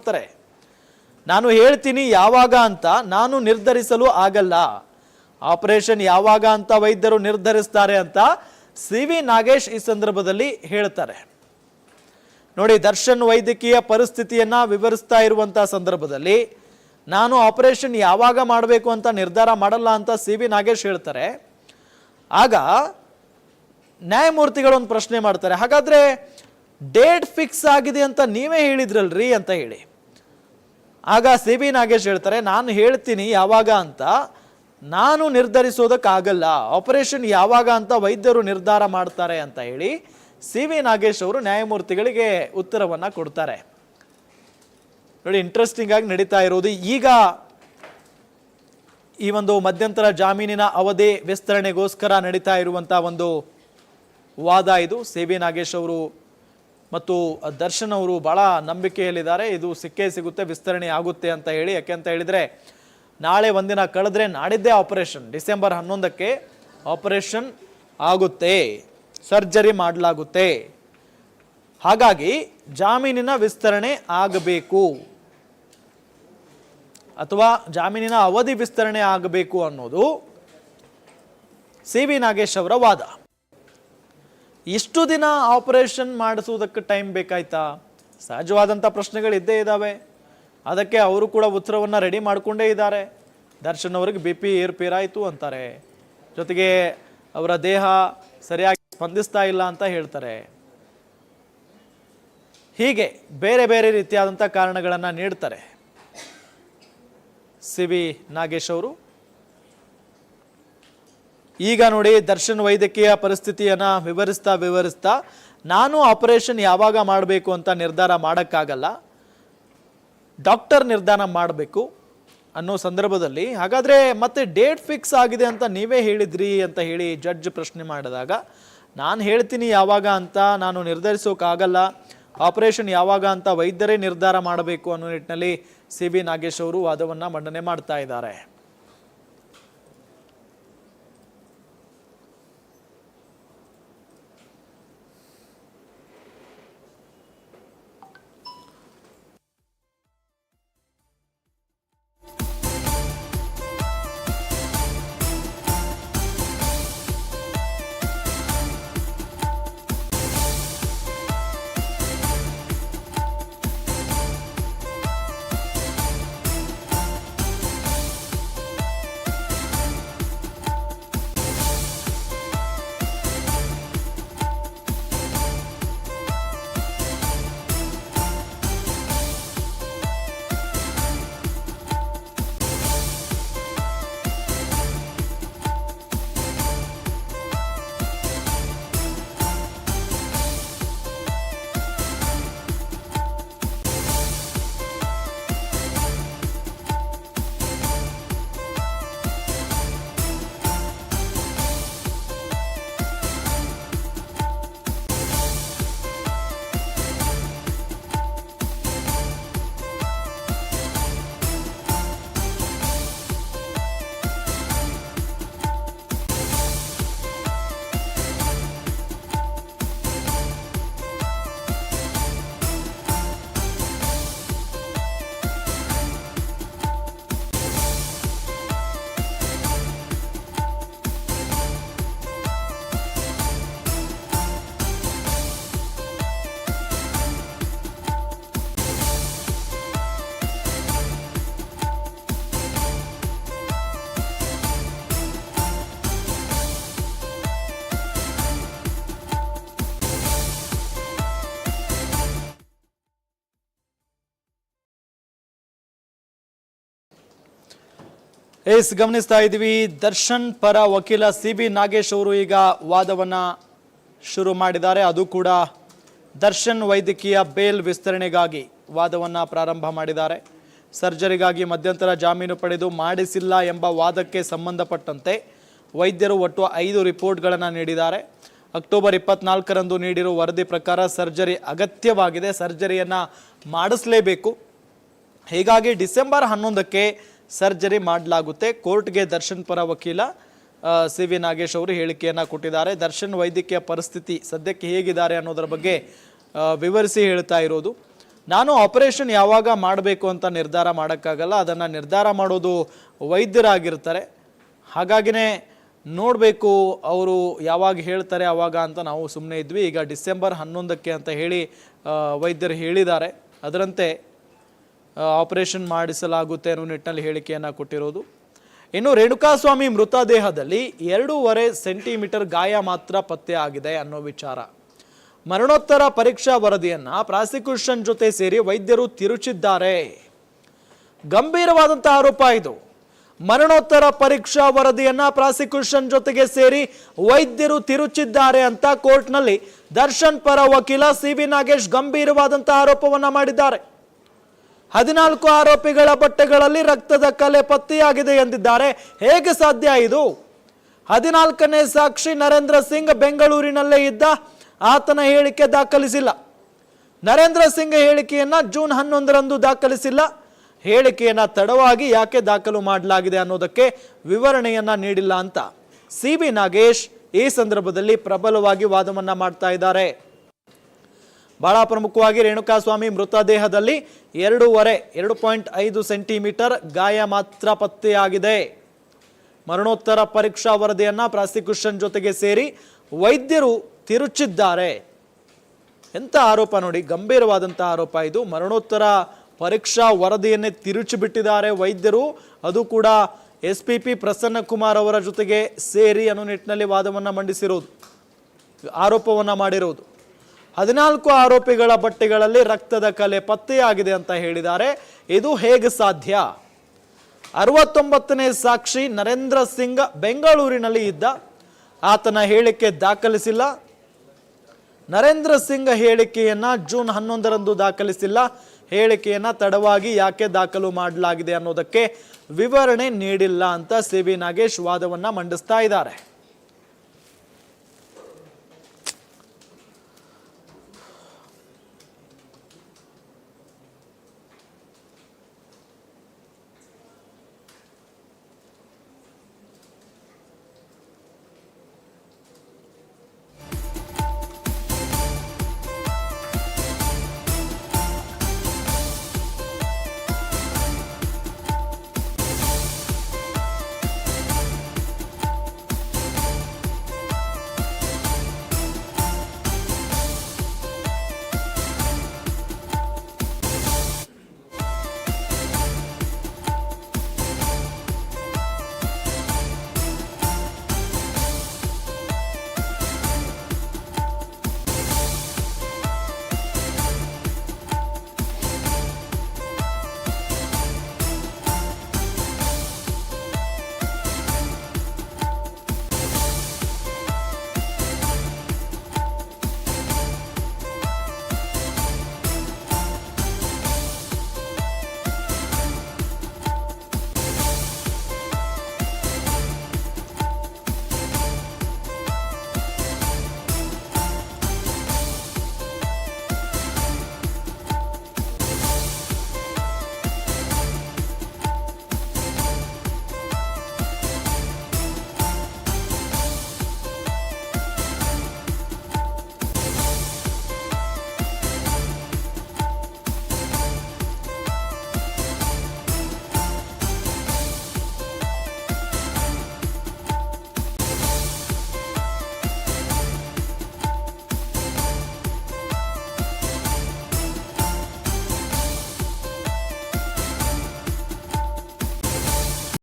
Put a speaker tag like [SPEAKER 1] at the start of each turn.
[SPEAKER 1] ಮಾಡ್ತಾರೆ ನಾನು ಹೇಳ್ತೀನಿ ಯಾವಾಗ ಅಂತ ನಾನು ನಿರ್ಧರಿಸಲು ಆಗಲ್ಲ. ಆಪರೇಷನ್ ಯಾವಾಗ ಅಂತ ವೈದ್ಯರು ನಿರ್ಧರಿಸ್ತಾರೆ ಅಂತ ಸಿ ವಿ ನಾಗೇಶ್ ಈ ಸಂದರ್ಭದಲ್ಲಿ ಹೇಳ್ತಾರೆ. ನೋಡಿ, ದರ್ಶನ್ ವೈದ್ಯಕೀಯ ಪರಿಸ್ಥಿತಿಯನ್ನ ವಿವರಿಸ್ತಾ ಇರುವಂತ ಸಂದರ್ಭದಲ್ಲಿ ನಾನು ಆಪರೇಷನ್ ಯಾವಾಗ ಮಾಡಬೇಕು ಅಂತ ನಿರ್ಧಾರ ಮಾಡಲ್ಲ ಅಂತ ಸಿ ವಿ ನಾಗೇಶ್ ಹೇಳ್ತಾರೆ. ಆಗ ನ್ಯಾಯಮೂರ್ತಿಗಳು ಒಂದು ಪ್ರಶ್ನೆ ಮಾಡ್ತಾರೆ, ಹಾಗಾದ್ರೆ ಡೇಟ್ ಫಿಕ್ಸ್ ಆಗಿದೆ ಅಂತ ನೀವೇ ಹೇಳಿದ್ರಲ್ರಿ ಅಂತ ಹೇಳಿ. ಆಗ ಸಿ ಬಿ ನಾಗೇಶ್ ಹೇಳ್ತಾರೆ, ನಾನು ಹೇಳ್ತೀನಿ ಯಾವಾಗ ಅಂತ. ನಾನು ನಿರ್ಧರಿಸೋದಕ್ಕಾಗಲ್ಲ. ಆಪರೇಷನ್ ಯಾವಾಗ ಅಂತ ವೈದ್ಯರು ನಿರ್ಧಾರ ಮಾಡ್ತಾರೆ ಅಂತ ಹೇಳಿ ಸಿ ವಿ ನಾಗೇಶ್ ಅವರು ನ್ಯಾಯಮೂರ್ತಿಗಳಿಗೆ ಉತ್ತರವನ್ನು ಕೊಡ್ತಾರೆ. ನೋಡಿ ಇಂಟ್ರೆಸ್ಟಿಂಗ್ ಆಗಿ ನಡೀತಾ ಇರೋದು. ಈಗ ಈ ಒಂದು ಮಧ್ಯಂತರ ಜಾಮೀನಿನ ಅವಧಿ ವಿಸ್ತರಣೆಗೋಸ್ಕರ ನಡೀತಾ ಇರುವಂಥ ಒಂದು ವಾದ ಇದು. ಸಿ ವಿ ನಾಗೇಶ್ ಅವರು ಮತ್ತು ದರ್ಶನ್ ಅವರು ಬಹಳ ನಂಬಿಕೆಯಲ್ಲಿದ್ದಾರೆ. ಇದು ಸಿಕ್ಕೇ ಸಿಗುತ್ತೆ, ವಿಸ್ತರಣೆ ಆಗುತ್ತೆ ಅಂತ ಹೇಳಿ. ಯಾಕೆ ಅಂತ ಹೇಳಿದರೆ, ನಾಳೆ ಒಂದಿನ ಕಳೆದ್ರೆ ನಾಡಿದ್ದೇ ಆಪರೇಷನ್. ಡಿಸೆಂಬರ್ ಹನ್ನೊಂದಕ್ಕೆ ಆಪರೇಷನ್ ಆಗುತ್ತೆ, ಸರ್ಜರಿ ಮಾಡಲಾಗುತ್ತೆ. ಹಾಗಾಗಿ ಜಾಮೀನಿನ ವಿಸ್ತರಣೆ ಆಗಬೇಕು. ಅಥವಾ ಜಾಮೀನಿನ ಅವಧಿ ವಿಸ್ತರಣೆ ಆಗಬೇಕು ಅನ್ನೋದು ಸಿ ವಿ ನಾಗೇಶ್ ಅವರ ವಾದ. ಇಷ್ಟು ದಿನ ಆಪರೇಷನ್ ಮಾಡಿಸುವುದಕ್ಕೆ ಟೈಮ್ ಬೇಕಾಯ್ತಾ? ಸಹಜವಾದಂಥ ಪ್ರಶ್ನೆಗಳು ಇದ್ದೇ ಇದ್ದಾವೆ. ಅದಕ್ಕೆ ಅವರು ಕೂಡ ಉತ್ತರವನ್ನು ರೆಡಿ ಮಾಡಿಕೊಂಡೇ ಇದ್ದಾರೆ. ದರ್ಶನ್ ಅವ್ರಿಗೆ ಬಿ ಪಿ ಏರ್ಪೇರಾಯಿತು ಅಂತಾರೆ. ಜೊತೆಗೆ ಅವರ ದೇಹ ಸರಿಯಾಗಿ ಸ್ಪಂದಿಸ್ತಾ ಇಲ್ಲ ಅಂತ ಹೇಳ್ತಾರೆ. ಹೀಗೆ ಬೇರೆ ಬೇರೆ ರೀತಿಯಾದಂಥ ಕಾರಣಗಳನ್ನು ನೀಡ್ತಾರೆ. ಸಿ ನಾಗೇಶ್ ಅವರು. ಈಗ ನೋಡಿ ದರ್ಶನ್ ವೈದ್ಯಕೀಯ ಪರಿಸ್ಥಿತಿಯನ್ನ ವಿವರಿಸ್ತಾ ವಿವರಿಸ್ತಾ ನಾನು ಆಪರೇಷನ್ ಯಾವಾಗ ಮಾಡಬೇಕು ಅಂತ ನಿರ್ಧಾರ ಮಾಡೋಕ್ಕಾಗಲ್ಲ. ಡಾಕ್ಟರ್ ನಿರ್ಧಾರ ಮಾಡಬೇಕು ಅನ್ನೋ ಸಂದರ್ಭದಲ್ಲಿ. ಹಾಗಾದರೆ ಮತ್ತೆ ಡೇಟ್ ಫಿಕ್ಸ್ ಆಗಿದೆ ಅಂತ ನೀವೇ ಹೇಳಿದ್ರಿ ಅಂತ ಹೇಳಿ ಜಡ್ಜ್ ಪ್ರಶ್ನೆ ಮಾಡಿದಾಗ, ನಾನು ಹೇಳ್ತೀನಿ ಯಾವಾಗ ಅಂತ ನಾನು ನಿರ್ಧರಿಸೋಕ್ಕಾಗಲ್ಲ ಆಪರೇಷನ್ ಯಾವಾಗ ಅಂತ ವೈದ್ಯರೇ ನಿರ್ಧಾರ ಮಾಡಬೇಕು ಅನ್ನೋ ನಿಟ್ಟಿನಲ್ಲಿ ಸಿ ನಾಗೇಶ್ ಅವರು ವಾದವನ್ನು ಮಂಡನೆ ಮಾಡ್ತಾ ಇದ್ದಾರೆ. ಎಸ್, ಗಮನಿಸ್ತಾ ಇದ್ವಿ ದರ್ಶನ್ ಪರ ವಕೀಲ ಸಿ ಬಿ ನಾಗೇಶ್ ಅವರು ಈಗ ವಾದವನ್ನ ಶುರು ಮಾಡಿದ್ದಾರೆ. ಅದು ಕೂಡ ದರ್ಶನ್ ವೈದ್ಯಕೀಯ ಬೇಲ್ ವಿಸ್ತರಣೆಗಾಗಿ ವಾದವನ್ನ ಪ್ರಾರಂಭ ಮಾಡಿದ್ದಾರೆ. ಸರ್ಜರಿಗಾಗಿ ಮಧ್ಯಂತರ ಜಾಮೀನು ಪಡೆದು ಮಾಡಿಸಿಲ್ಲ ಎಂಬ ವಾದಕ್ಕೆ ಸಂಬಂಧಪಟ್ಟಂತೆ ವೈದ್ಯರು ಒಟ್ಟು ಐದು ರಿಪೋರ್ಟ್ಗಳನ್ನು ನೀಡಿದ್ದಾರೆ. ಅಕ್ಟೋಬರ್ ಇಪ್ಪತ್ನಾಲ್ಕರಂದು ನೀಡಿರುವ ವರದಿ ಪ್ರಕಾರ ಸರ್ಜರಿ ಅಗತ್ಯವಾಗಿದೆ. ಸರ್ಜರಿಯನ್ನು ಮಾಡಿಸಲೇಬೇಕು. ಹೀಗಾಗಿ ಡಿಸೆಂಬರ್ ಹನ್ನೊಂದಕ್ಕೆ ಸರ್ಜರಿ ಮಾಡಲಾಗುತ್ತೆ. ಕೋರ್ಟ್ಗೆ ದರ್ಶನ್ ಪರ ವಕೀಲ ಸಿ ವಿ ನಾಗೇಶ್ ಅವರು ಹೇಳಿಕೆಯನ್ನು ಕೊಟ್ಟಿದ್ದಾರೆ. ದರ್ಶನ್ ವೈದ್ಯಕೀಯ ಪರಿಸ್ಥಿತಿ ಸದ್ಯಕ್ಕೆ ಹೇಗಿದ್ದಾರೆ ಅನ್ನೋದರ ಬಗ್ಗೆ ವಿವರಿಸಿ ಹೇಳ್ತಾ ಇರೋದು. ನಾನು ಆಪರೇಷನ್ ಯಾವಾಗ ಮಾಡಬೇಕು ಅಂತ ನಿರ್ಧಾರ ಮಾಡೋಕ್ಕಾಗಲ್ಲ. ಅದನ್ನು ನಿರ್ಧಾರ ಮಾಡೋದು ವೈದ್ಯರಾಗಿರ್ತಾರೆ. ಹಾಗಾಗಿನೇ ನೋಡಬೇಕು ಅವರು ಯಾವಾಗ ಹೇಳ್ತಾರೆ ಆವಾಗ ಅಂತ ನಾವು ಸುಮ್ಮನೆ ಇದ್ವಿ. ಈಗ ಡಿಸೆಂಬರ್ ಹನ್ನೊಂದಕ್ಕೆ ಅಂತ ಹೇಳಿ ವೈದ್ಯರು ಹೇಳಿದ್ದಾರೆ. ಅದರಂತೆ ಆಪರೇಷನ್ ಮಾಡಿಸಲಾಗುತ್ತೆ ಅನ್ನೋ ನಿಟ್ಟಿನಲ್ಲಿ ಹೇಳಿಕೆಯನ್ನು ಕೊಟ್ಟಿರೋದು. ಇನ್ನು ರೇಣುಕಾಸ್ವಾಮಿ ಮೃತದೇಹದಲ್ಲಿ ಎರಡೂವರೆ ಸೆಂಟಿಮೀಟರ್ ಗಾಯ ಮಾತ್ರ ಪತ್ತೆ ಆಗಿದೆ ಅನ್ನೋ ವಿಚಾರ. ಮರಣೋತ್ತರ ಪರೀಕ್ಷಾ ವರದಿಯನ್ನ ಪ್ರಾಸಿಕ್ಯೂಷನ್ ಜೊತೆ ಸೇರಿ ವೈದ್ಯರು ತಿರುಚಿದ್ದಾರೆ. ಗಂಭೀರವಾದಂತಹ ಆರೋಪ ಇದು. ಮರಣೋತ್ತರ ಪರೀಕ್ಷಾ ವರದಿಯನ್ನ ಪ್ರಾಸಿಕ್ಯೂಷನ್ ಜೊತೆಗೆ ಸೇರಿ ವೈದ್ಯರು ತಿರುಚಿದ್ದಾರೆ ಅಂತ ಕೋರ್ಟ್ನಲ್ಲಿ ದರ್ಶನ್ ಪರ ವಕೀಲ ಸಿ ವಿ ನಾಗೇಶ್ ಗಂಭೀರವಾದಂತಹ ಆರೋಪವನ್ನ ಮಾಡಿದ್ದಾರೆ. ಹದಿನಾಲ್ಕು ಆರೋಪಿಗಳ ಬಟ್ಟೆಗಳಲ್ಲಿ ರಕ್ತದ ಕಲೆ ಪತ್ತೆಯಾಗಿದೆ ಎಂದಿದ್ದಾರೆ. ಹೇಗೆ ಸಾಧ್ಯ ಇದು? ಹದಿನಾಲ್ಕನೇ ಸಾಕ್ಷಿ ನರೇಂದ್ರ ಸಿಂಗ್ ಬೆಂಗಳೂರಿನಲ್ಲೇ ಇದ್ದ. ಆತನ ಹೇಳಿಕೆ ದಾಖಲಿಸಿಲ್ಲ. ನರೇಂದ್ರ ಸಿಂಗ್ ಹೇಳಿಕೆಯನ್ನ ಜೂನ್ ಹನ್ನೊಂದರಂದು ದಾಖಲಿಸಿಲ್ಲ. ಹೇಳಿಕೆಯನ್ನ ತಡವಾಗಿ ಯಾಕೆ ದಾಖಲು ಮಾಡಲಾಗಿದೆ ಅನ್ನೋದಕ್ಕೆ ವಿವರಣೆಯನ್ನ ನೀಡಿಲ್ಲ ಅಂತ. ಸಿ ಬಿ ನಾಗೇಶ್ ಈ ಸಂದರ್ಭದಲ್ಲಿ ಪ್ರಬಲವಾಗಿ ವಾದವನ್ನು ಮಾಡ್ತಾ ಬಹಳ ಪ್ರಮುಖವಾಗಿ ರೇಣುಕಾಸ್ವಾಮಿ ಮೃತದೇಹದಲ್ಲಿ ಎರಡೂವರೆ, ಎರಡು ಪಾಯಿಂಟ್ ಐದು ಸೆಂಟಿಮೀಟರ್ ಗಾಯ ಮಾತ್ರ ಪತ್ತೆಯಾಗಿದೆ. ಮರಣೋತ್ತರ ಪರೀಕ್ಷಾ ವರದಿಯನ್ನು ಪ್ರಾಸಿಕ್ಯೂಷನ್ ಜೊತೆಗೆ ಸೇರಿ ವೈದ್ಯರು ತಿರುಚಿದ್ದಾರೆ. ಎಂಥ ಆರೋಪ ನೋಡಿ ಗಂಭೀರವಾದಂಥ ಆರೋಪ ಇದು. ಮರಣೋತ್ತರ ಪರೀಕ್ಷಾ ವರದಿಯನ್ನೇ ತಿರುಚಿಬಿಟ್ಟಿದ್ದಾರೆ ವೈದ್ಯರು. ಅದು ಕೂಡ S P P Prasanna Kumar ಅವರ ಜೊತೆಗೆ ಸೇರಿ ಅನ್ನೋ ನಿಟ್ಟಿನಲ್ಲಿ ವಾದವನ್ನು ಮಂಡಿಸಿರುವುದು ಆರೋಪವನ್ನು ಮಾಡಿರೋದು. ಹದಿನಾಲ್ಕು ಆರೋಪಿಗಳ ಬಟ್ಟೆಗಳಲ್ಲಿ ರಕ್ತದ ಕಲೆ ಪತ್ತೆಯಾಗಿದೆ ಅಂತ ಹೇಳಿದ್ದಾರೆ. ಇದು ಹೇಗೆ ಸಾಧ್ಯ? ಅರವತ್ತೊಂಬತ್ತನೇ ಸಾಕ್ಷಿ ನರೇಂದ್ರ ಸಿಂಗ್ ಬೆಂಗಳೂರಿನಲ್ಲಿ ಇದ್ದ. ಆತನ ಹೇಳಿಕೆ ದಾಖಲಿಸಿಲ್ಲ. ನರೇಂದ್ರ ಸಿಂಗ್ ಹೇಳಿಕೆಯನ್ನ ಜೂನ್ ಹನ್ನೊಂದರಂದು ದಾಖಲಿಸಿಲ್ಲ. ಹೇಳಿಕೆಯನ್ನ ತಡವಾಗಿ ಯಾಕೆ ದಾಖಲು ಮಾಡಲಾಗಿದೆ ಅನ್ನೋದಕ್ಕೆ ವಿವರಣೆ ನೀಡಿಲ್ಲ ಅಂತ ಸಿ ವಿ ನಾಗೇಶ್ ವಾದವನ್ನ ಮಂಡಿಸ್ತಾ ಇದ್ದಾರೆ.